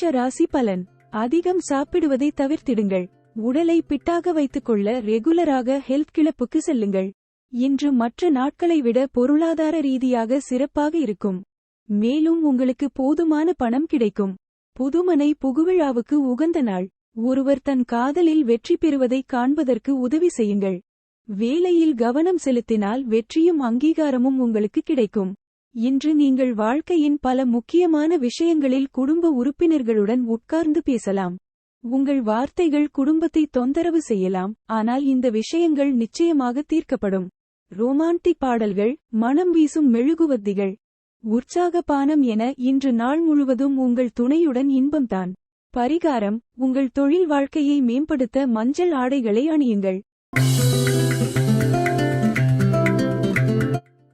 மேஷ ராசி பலன். அதிகம் சாப்பிடுவதை தவிர்த்திடுங்கள். உடலை பிட்டாக வைத்துக்கொள்ள ரெகுலராக ஹெல்த் கிளப்புக்கு செல்லுங்கள். இன்று மற்ற நாட்களை விட பொருளாதார ரீதியாக சிறப்பாக இருக்கும். மேலும் உங்களுக்கு போதுமான பணம் கிடைக்கும். புதுமனை புகுவிழாவுக்கு உகந்த நாள். ஒருவர் தன் காதலில் வெற்றி பெறுவதைக் காண்பதற்கு உதவி செய்யுங்கள். வேலையில் கவனம் செலுத்தினால் வெற்றியும் அங்கீகாரமும் உங்களுக்கு கிடைக்கும். இன்று நீங்கள் வாழ்க்கையின் பல முக்கியமான விஷயங்களில் குடும்ப உறுப்பினர்களுடன் உட்கார்ந்து பேசலாம். உங்கள் வார்த்தைகள் குடும்பத்தை தொந்தரவு செய்யலாம் ஆனால் இந்த விஷயங்கள் நிச்சயமாக தீர்க்கப்படும். ரோமான்டிக் பாடல்கள் மனம் வீசும் மெழுகுவத்திகள் உற்சாக பானம் என இன்று நாள் முழுவதும் உங்கள் துணையுடன் இன்பம்தான். பரிகாரம் உங்கள் தொழில் வாழ்க்கையை மேம்படுத்த மஞ்சள் ஆடைகளை அணியுங்கள்.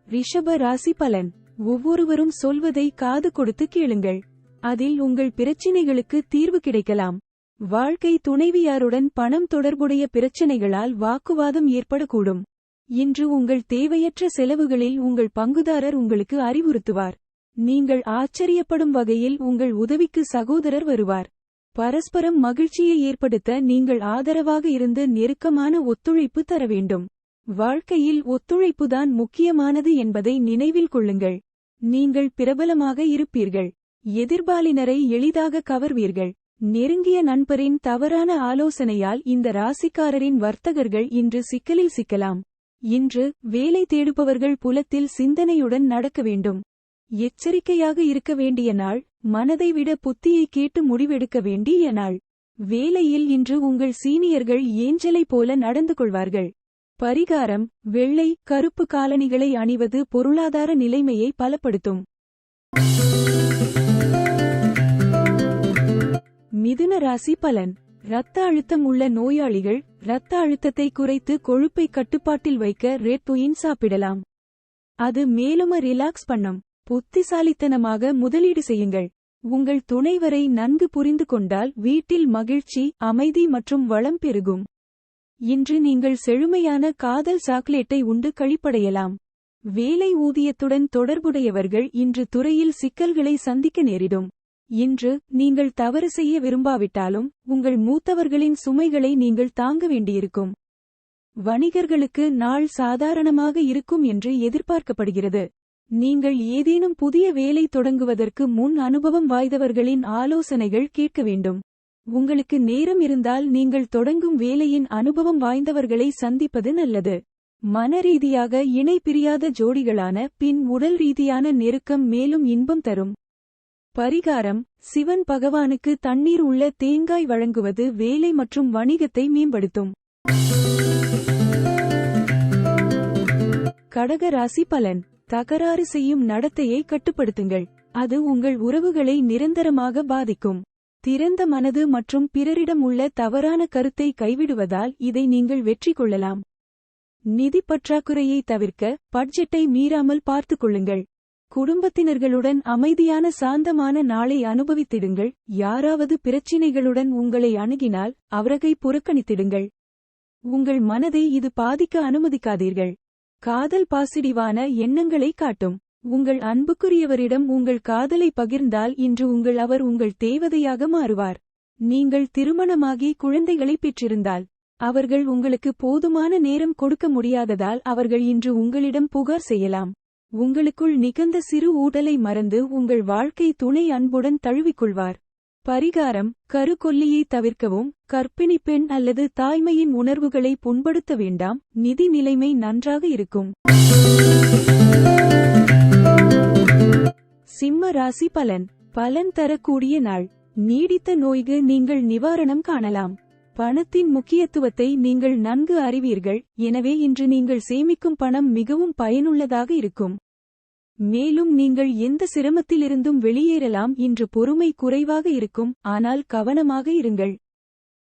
ரிஷப ராசி பலன். ஒவ்வொருவரும் சொல்வதை காது கொடுத்து கேளுங்கள். அதில் உங்கள் பிரச்சினைகளுக்கு தீர்வு கிடைக்கலாம். வாழ்க்கை துணைவியாருடன் பணம் தொடர்புடைய பிரச்சினைகளால் வாக்குவாதம் ஏற்படக்கூடும். இன்று உங்கள் தேவையற்ற செலவுகளில் உங்கள் பங்குதாரர் உங்களுக்கு அறிவுறுத்துவார். நீங்கள் ஆச்சரியப்படும் வகையில் உங்கள் உதவிக்கு சகோதரர் வருவார். பரஸ்பரம் மகிழ்ச்சியை ஏற்படுத்த நீங்கள் ஆதரவாக இருந்து நெருக்கமான ஒத்துழைப்பு தர வேண்டும். வாழ்க்கையில் ஒத்துழைப்புதான் முக்கியமானது என்பதை நினைவில் கொள்ளுங்கள். நீங்கள் பிரபலமாக இருப்பீர்கள். எதிர்பாலினரை எளிதாக கவர்வீர்கள். நெருங்கிய நண்பரின் தவறான ஆலோசனையால் இந்த ராசிக்காரரின் வர்த்தகர்கள் இன்று சிக்கலில் சிக்கலாம். இன்று வேலை தேடுபவர்கள் புலத்தில் சிந்தனையுடன் நடக்க வேண்டும். எச்சரிக்கையாக இருக்க வேண்டிய நாள் மனதை விட புத்தியை கேட்டு முடிவெடுக்க வேண்டிய நாள். வேலையில் இன்று உங்கள் சீனியர்கள் ஏஞ்சலை போல நடந்து கொள்வார்கள். பரிகாரம் வெள்ளை கருப்பு காலணிகளை அணிவது பொருளாதார நிலைமையை பலப்படுத்தும். மிதுன ராசி பலன். இரத்த அழுத்தம் உள்ள நோயாளிகள் இரத்த அழுத்தத்தை குறைத்து கொழுப்பை கட்டுப்பாட்டில் வைக்க ரெட் புயின் சாப்பிடலாம். அது மேலும் ரிலாக்ஸ் பண்ணும். புத்திசாலித்தனமாக முதலீடு செய்யுங்கள். உங்கள் துணைவரை நன்கு புரிந்து கொண்டால் வீட்டில் மகிழ்ச்சி அமைதி மற்றும் வளம் பெருகும். இன்று நீங்கள் செழுமையான காதல் சாக்லேட்டை உண்டு கழிப்படையலாம். வேலை ஊதியத்துடன் தொடர்புடையவர்கள் இன்று துறையில் சிக்கல்களை சந்திக்க நேரிடும். இன்று நீங்கள் தவறு செய்ய விரும்பாவிட்டாலும் உங்கள் மூத்தவர்களின் சுமைகளை நீங்கள் தாங்க வேண்டியிருக்கும். வணிகர்களுக்கு நாள் சாதாரணமாக இருக்கும் என்று எதிர்பார்க்கப்படுகிறது. நீங்கள் ஏதேனும் புதிய வேலை தொடங்குவதற்கு முன் அனுபவம் வாய்ந்தவர்களின் ஆலோசனைகள் கேட்க வேண்டும். உங்களுக்கு நேரம் இருந்தால் நீங்கள் தொடங்கும் வேலையின் அனுபவம் வாய்ந்தவர்களை சந்திப்பது நல்லது. மனரீதியாக இணை பிரியாத ஜோடிகளான பின் உடல் ரீதியான நெருக்கம் மேலும் இன்பம் தரும். பரிகாரம் சிவன் பகவானுக்கு தண்ணீர் உள்ள தேங்காய் வழங்குவது வேலை மற்றும் வணிகத்தை மேம்படுத்தும். கடக ராசி பலன் தகராறு செய்யும் நடத்தையை கட்டுப்படுத்துங்கள். அது உங்கள் உறவுகளை நிரந்தரமாக பாதிக்கும். திறந்த மனது மற்றும் பிறரிடம் உள்ள தவறான கருத்தை கைவிடுவதால் இதை நீங்கள் வெற்றி கொள்ளலாம். நிதி பற்றாக்குறையை தவிர்க்க பட்ஜெட்டை மீறாமல் பார்த்துக் கொள்ளுங்கள். குடும்பத்தினர்களுடன் அமைதியான சாந்தமான நாளை அனுபவித்திடுங்கள். யாராவது பிரச்சினைகளுடன் உங்களை அணுகினால் அவரகை புறக்கணித்திடுங்கள். உங்கள் மனதை இது பாதிக்க அனுமதிக்காதீர்கள். காதல் பாசிடிவான எண்ணங்களை காட்டும். உங்கள் அன்புக்குரியவரிடம் உங்கள் காதலை பகிர்ந்தால் இன்று உங்கள் அவர் உங்கள் தேவதையாக மாறுவார். நீங்கள் திருமணமாகி குழந்தைகளை பெற்றிருந்தால் அவர்கள் உங்களுக்கு போதுமான நேரம் கொடுக்க முடியாததால் அவர்கள் இன்று உங்களிடம் புகார் செய்யலாம். உங்களுக்குள் நிகழ்ந்த சிறு ஊடலை மறந்து உங்கள் வாழ்க்கை துணை அன்புடன் தழுவிக்கொள்வார். பரிகாரம் கருக்கொல்லியை தவிர்க்கவும் கற்பிணி பெண் அல்லது தாய்மையின் உணர்வுகளை புண்படுத்த வேண்டாம் நிதி நிலைமை நன்றாக இருக்கும். சிம்ம ராசி பலன். பலன் தரக்கூடிய நாள். நீடித்த நோய்க்கு நீங்கள் நிவாரணம் காணலாம். பணத்தின் முக்கியத்துவத்தை நீங்கள் நன்கு அறிவீர்கள். எனவே இன்று நீங்கள் சேமிக்கும் பணம் மிகவும் பயனுள்ளதாக இருக்கும். மேலும் நீங்கள் எந்த சிரமத்திலிருந்தும் வெளியேறலாம். இன்று பொறுமை குறைவாக இருக்கும். ஆனால் கவனமாக இருங்கள்.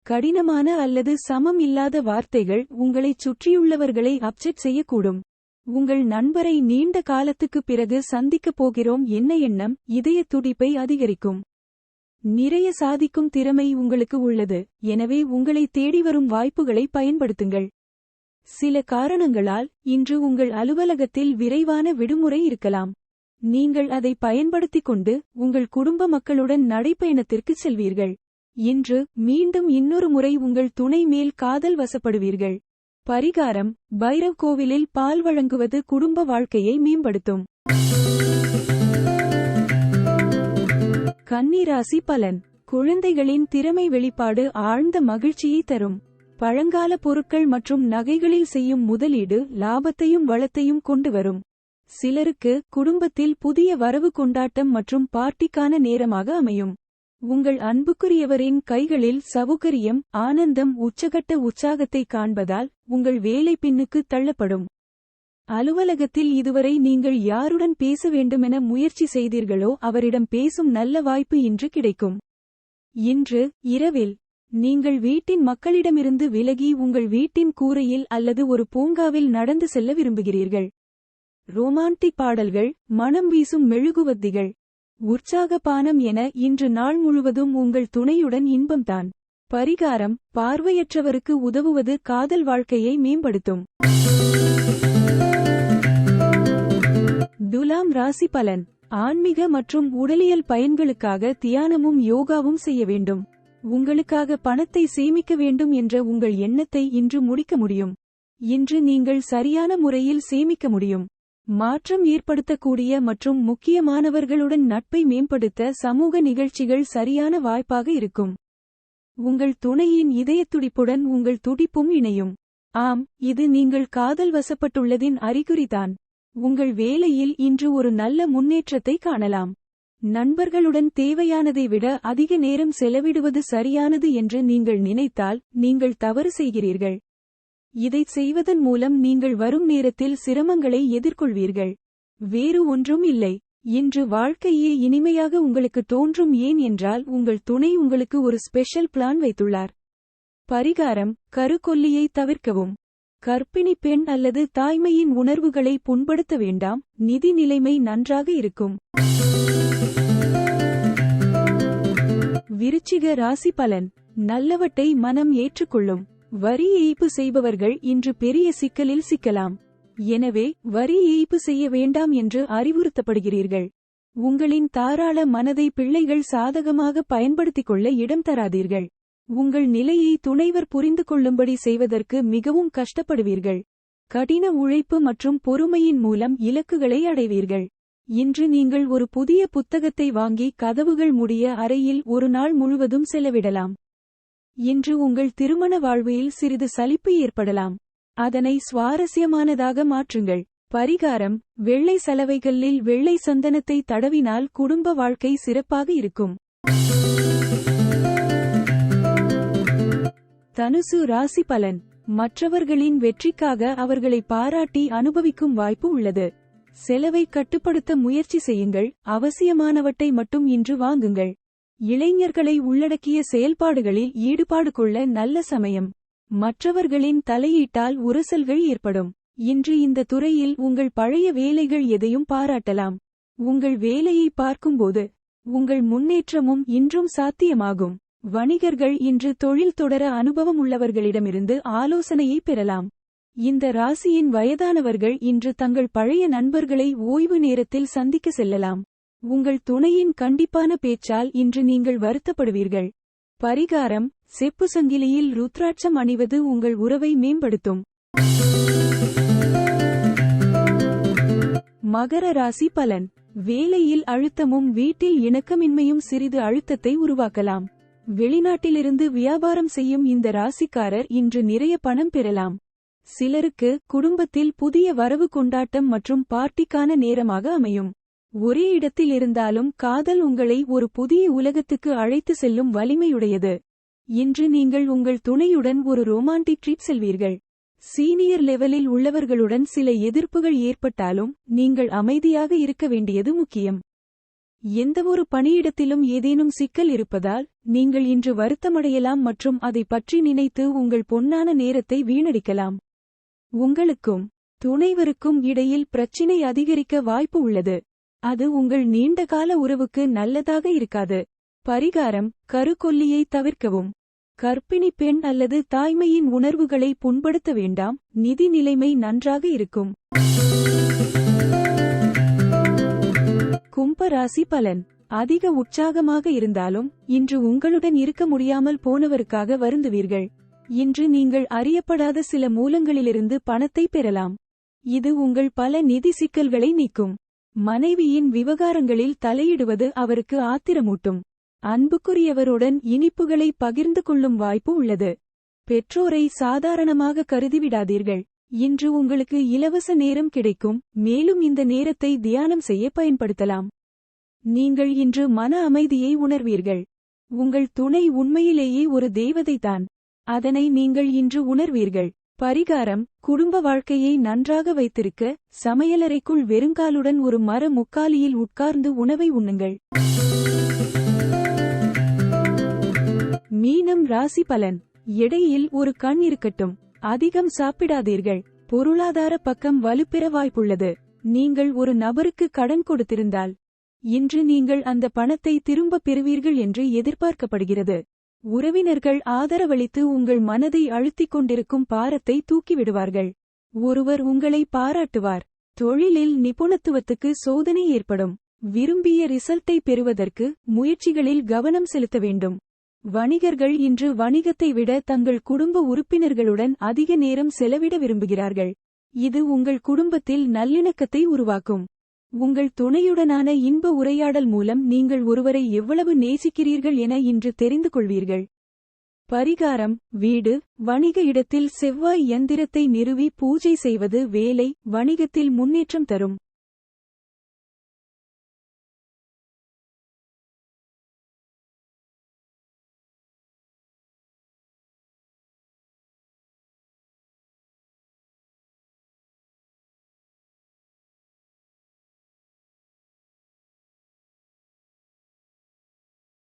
கடினமான அல்லது சமம் இல்லாத வார்த்தைகள் உங்களைச் சுற்றியுள்ளவர்களை அப்செட் செய்யக்கூடும். உங்கள் நண்பரை நீண்ட காலத்துக்குப் பிறகு சந்திக்கப் போகிறோம் என்ன எண்ணம்? இதய துடிப்பை அதிகரிக்கும். நிறைய சாதிக்கும் திறமை உங்களுக்கு உள்ளது. எனவே உங்களை தேடி வரும் வாய்ப்புகளை பயன்படுத்துங்கள். சில காரணங்களால் இன்று உங்கள் அலுவலகத்தில் விரைவான விடுமுறை இருக்கலாம். நீங்கள் அதை பயன்படுத்திக் கொண்டு உங்கள் குடும்ப மக்களுடன் நடைப்பயணத்திற்கு செல்வீர்கள். இன்று மீண்டும் இன்னொரு முறை உங்கள் துணை மேல் காதல் வசப்படுவீர்கள். பரிகாரம் பைரவ் கோவிலில் பால் வழங்குவது குடும்ப வாழ்க்கையை மேம்படுத்தும். கன்னிராசி பலன் குழந்தைகளின் திறமை வெளிப்பாடு ஆழ்ந்த மகிழ்ச்சியை தரும். பழங்கால பொருட்கள் மற்றும் நகைகளில் செய்யும் முதலீடு லாபத்தையும் வளத்தையும் கொண்டு வரும். சிலருக்கு குடும்பத்தில் புதிய வரவு கொண்டாட்டம் மற்றும் பார்ட்டிக்கான நேரமாக அமையும். உங்கள் அன்புக்குரியவரின் கைகளில் சவுகரியம் ஆனந்தம் உச்சகட்ட உற்சாகத்தை காண்பதால் உங்கள் வேலை பின்னுக்கு தள்ளப்படும். அலுவலகத்தில் இதுவரை நீங்கள் யாருடன் பேச வேண்டுமென முயற்சி செய்தீர்களோ அவரிடம் பேசும் நல்ல வாய்ப்பு இன்று கிடைக்கும். இன்று இரவில் நீங்கள் வீட்டின் மக்களிடமிருந்து விலகி உங்கள் வீட்டின் கூரையில் அல்லது ஒரு பூங்காவில் நடந்து செல்ல விரும்புகிறீர்கள். ரோமான்டிக் பாடல்கள் மனம் வீசும் மெழுகுவத்திகள். உற்சாக பானம் என இன்று நாள் முழுவதும் உங்கள் துணையுடன் இன்பம்தான். பரிகாரம் பார்வையற்றவருக்கு உதவுவது காதல் வாழ்க்கையை மேம்படுத்தும். துலாம் ராசி பலன் ஆன்மீக மற்றும் உடலியல் பயன்களுக்காக தியானமும் யோகாவும் செய்ய வேண்டும். உங்களுக்காக பணத்தை சேமிக்க வேண்டும் என்ற உங்கள் எண்ணத்தை இன்று முடிக்க முடியும். இன்று நீங்கள் சரியான முறையில் சேமிக்க முடியும். மாற்றம் ஏற்படுத்தக்கூடிய மற்றும் முக்கியமானவர்களுடன் நட்பை மேம்படுத்த சமூக நிகழ்ச்சிகள் சரியான வாய்ப்பாக இருக்கும். உங்கள் துணையின் இதயத்துடிப்புடன் உங்கள் துடிப்பும் இணையும். ஆம் இது நீங்கள் காதல் வசப்பட்டுள்ளதின் அறிகுறிதான். உங்கள் வேலையில் இன்று ஒரு நல்ல முன்னேற்றத்தை காணலாம். நண்பர்களுடன் தேவையானதை விட அதிக நேரம் செலவிடுவது சரியானது என்று நீங்கள் நினைத்தால் நீங்கள் தவறு செய்கிறீர்கள். இதைச் செய்வதன் மூலம் நீங்கள் வரும் நேரத்தில் சிரமங்களை எதிர்கொள்வீர்கள். வேறு ஒன்றும் இல்லை. இன்று வாழ்க்கையே இனிமையாக உங்களுக்கு தோன்றும் ஏன் என்றால் உங்கள் துணை உங்களுக்கு ஒரு ஸ்பெஷல் பிளான் வைத்துள்ளார். பரிகாரம் கருக்கொல்லியை தவிர்க்கவும். கற்பிணி பெண் அல்லது தாய்மையின் உணர்வுகளை புண்படுத்த வேண்டாம். நிதி நிலைமை நன்றாக இருக்கும். விருச்சிக ராசி பலன். நல்லவட்டை மனம் ஏற்றுக்கொள்ளும். வரி ஏய்ப்பு செய்பவர்கள் இன்று பெரிய சிக்கலில் சிக்கலாம். எனவே வரி ஏய்ப்பு செய்ய வேண்டாம் என்று அறிவுறுத்தப்படுகிறீர்கள். உங்களின் தாராள மனதை பிள்ளைகள் சாதகமாக பயன்படுத்திக் கொள்ள இடம் தராதீர்கள். உங்கள் நிலையை துணைவர் புரிந்து கொள்ளும்படி செய்வதற்கு மிகவும் கஷ்டப்படுவீர்கள். கடின உழைப்பு மற்றும் பொறுமையின் மூலம் இலக்குகளை அடைவீர்கள். இன்று நீங்கள் ஒரு புதிய புத்தகத்தை வாங்கி கதவுகள் முடிய அறையில் ஒரு நாள் முழுவதும் செலவிடலாம். இன்று உங்கள் திருமண வாழ்வில் சிறிது சலிப்பு ஏற்படலாம். அதனை சுவாரஸ்யமானதாக மாற்றுங்கள். பரிகாரம் வெள்ளை சலவைகளில் வெள்ளை சந்தனத்தை தடவினால் குடும்ப வாழ்க்கை சிறப்பாக இருக்கும். தனுசு ராசி பலன். மற்றவர்களின் வெற்றிக்காக அவர்களை பாராட்டி அனுபவிக்கும் வாய்ப்பு உள்ளது. செலவை கட்டுப்படுத்த முயற்சி செய்யுங்கள். அவசியமானவற்றை மட்டும் இன்று வாங்குங்கள். இளைஞர்களை உள்ளடக்கிய செயல்பாடுகளில் ஈடுபாடு கொள்ள நல்ல சமயம். மற்றவர்களின் தலையீட்டால் உரசல்கள் ஏற்படும். இன்று இந்த துறையில் உங்கள் பழைய வேலைகள் எதையும் பாராட்டலாம். உங்கள் வேலையை பார்க்கும்போது உங்கள் முன்னேற்றமும் இன்றும் சாத்தியமாகும். வணிகர்கள் இன்று தொழில் தொடர அனுபவம் உள்ளவர்களிடமிருந்து ஆலோசனையை பெறலாம். இந்த ராசியின் வயதானவர்கள் இன்று தங்கள் பழைய நண்பர்களை ஓய்வு நேரத்தில் சந்திக்க செல்லலாம். உங்கள் துணையின் கண்டிப்பான பேச்சால் இன்று நீங்கள் வருத்தப்படுவீர்கள். பரிகாரம் செப்பு சங்கிலியில் ருத்ராட்சம் அணிவது உங்கள் உறவை மேம்படுத்தும். மகர ராசி பலன். வேலையில் அழுத்தமும் வீட்டில் இணக்கமின்மையும் சிறிது அழுத்தத்தை உருவாக்கலாம். வெளிநாட்டிலிருந்து வியாபாரம் செய்யும் இந்த ராசிக்காரர் இன்று நிறைய பணம் பெறலாம். சிலருக்கு குடும்பத்தில் புதிய வரவு கொண்டாட்டம் மற்றும் பார்ட்டிக்கான நேரமாக அமையும். ஒரே இடத்தில் இருந்தாலும் காதல் உங்களை ஒரு புதிய உலகத்துக்கு அழைத்து செல்லும் வலிமையுடையது. இன்று நீங்கள் உங்கள் துணையுடன் ஒரு ரோமான்டிக் ட்ரிப் செல்வீர்கள். சீனியர் லெவலில் உள்ளவர்களுடன் சில எதிர்ப்புகள் ஏற்பட்டாலும் நீங்கள் அமைதியாக இருக்க வேண்டியது முக்கியம். எந்தவொரு பணியிடத்திலும் ஏதேனும் சிக்கல் இருப்பதால் நீங்கள் இன்று வருத்தமடையலாம் மற்றும் அதை பற்றி நினைத்து உங்கள் பொன்னான நேரத்தை வீணடிக்கலாம். உங்களுக்கும் துணைவருக்கும் இடையில் பிரச்சினை அதிகரிக்க வாய்ப்பு உள்ளது. அது உங்கள் நீண்டகால உறவுக்கு நல்லதாக இருக்காது. பரிகாரம் கருக்கொல்லியை தவிர்க்கவும். கர்ப்பிணி பெண் அல்லது தாய்மையின் உணர்வுகளை புண்படுத்த வேண்டாம் நிதி நிலைமை நன்றாக இருக்கும். கும்பராசி பலன். அதிக உற்சாகமாக இருந்தாலும் இன்று உங்களுடன் இருக்க முடியாமல் போனவருக்காக வருந்துவீர்கள். இன்று நீங்கள் அறியப்படாத சில மூலங்களிலிருந்து பணத்தை பெறலாம். இது உங்கள் பல நிதி சிக்கல்களை நீக்கும். மனைவியின் விவகாரங்களில் தலையிடுவது அவருக்கு ஆத்திரமூட்டும். அன்புக்குரியவருடன் இனிப்புகளை பகிர்ந்து கொள்ளும் வாய்ப்பு உள்ளது. பெற்றோரை சாதாரணமாக கருதிவிடாதீர்கள். இன்று உங்களுக்கு இலவச நேரம் கிடைக்கும். மேலும் இந்த நேரத்தை தியானம் செய்ய பயன்படுத்தலாம். நீங்கள் இன்று மன அமைதியை உணர்வீர்கள். உங்கள் துணை உண்மையிலேயே ஒரு தேவதைதான். அதனை நீங்கள் இன்று உணர்வீர்கள். பரிகாரம் குடும்ப வாழ்க்கையை நன்றாக வைத்திருக்க சமையலறைக்குள் வெறுங்காலுடன் ஒரு மர முக்காலியில் உட்கார்ந்து உணவை உண்ணுங்கள். மீனம் ராசி பலன். எடையில் ஒரு கண் இருக்கட்டும். அதிகம் சாப்பிடாதீர்கள். பொருளாதார பக்கம் வலுப்பெற வாய்ப்புள்ளது நீங்கள் ஒரு நபருக்கு கடன் கொடுத்திருந்தால் இன்று நீங்கள் அந்த பணத்தை திரும்பப் பெறுவீர்கள் என்று எதிர்பார்க்கப்படுகிறது. உறவினர்கள் ஆதரவளித்து உங்கள் மனதை அழுத்திக் கொண்டிருக்கும் பாரத்தை தூக்கிவிடுவார்கள். ஒருவர் உங்களை பாராட்டுவார். தொழிலில் நிபுணத்துவத்துக்கு சோதனை ஏற்படும். விரும்பிய ரிசல்ட்டை பெறுவதற்கு முயற்சிகளில் கவனம் செலுத்த வேண்டும். வணிகர்கள் இன்று வணிகத்தை விட தங்கள் குடும்ப உறுப்பினர்களுடன் அதிக நேரம் செலவிட விரும்புகிறார்கள். இது உங்கள் குடும்பத்தில் நல்லிணக்கத்தை உருவாக்கும். உங்கள் துணையுடனான இன்ப உரையாடல் மூலம் நீங்கள் ஒருவரை எவ்வளவு நேசிக்கிறீர்கள் என இன்று தெரிந்து கொள்வீர்கள். பரிகாரம் வீடு வணிக இடத்தில் செவ்வாய் யந்திரத்தை நிறுவி பூஜை செய்வது வேலை வணிகத்தில் முன்னேற்றம் தரும்.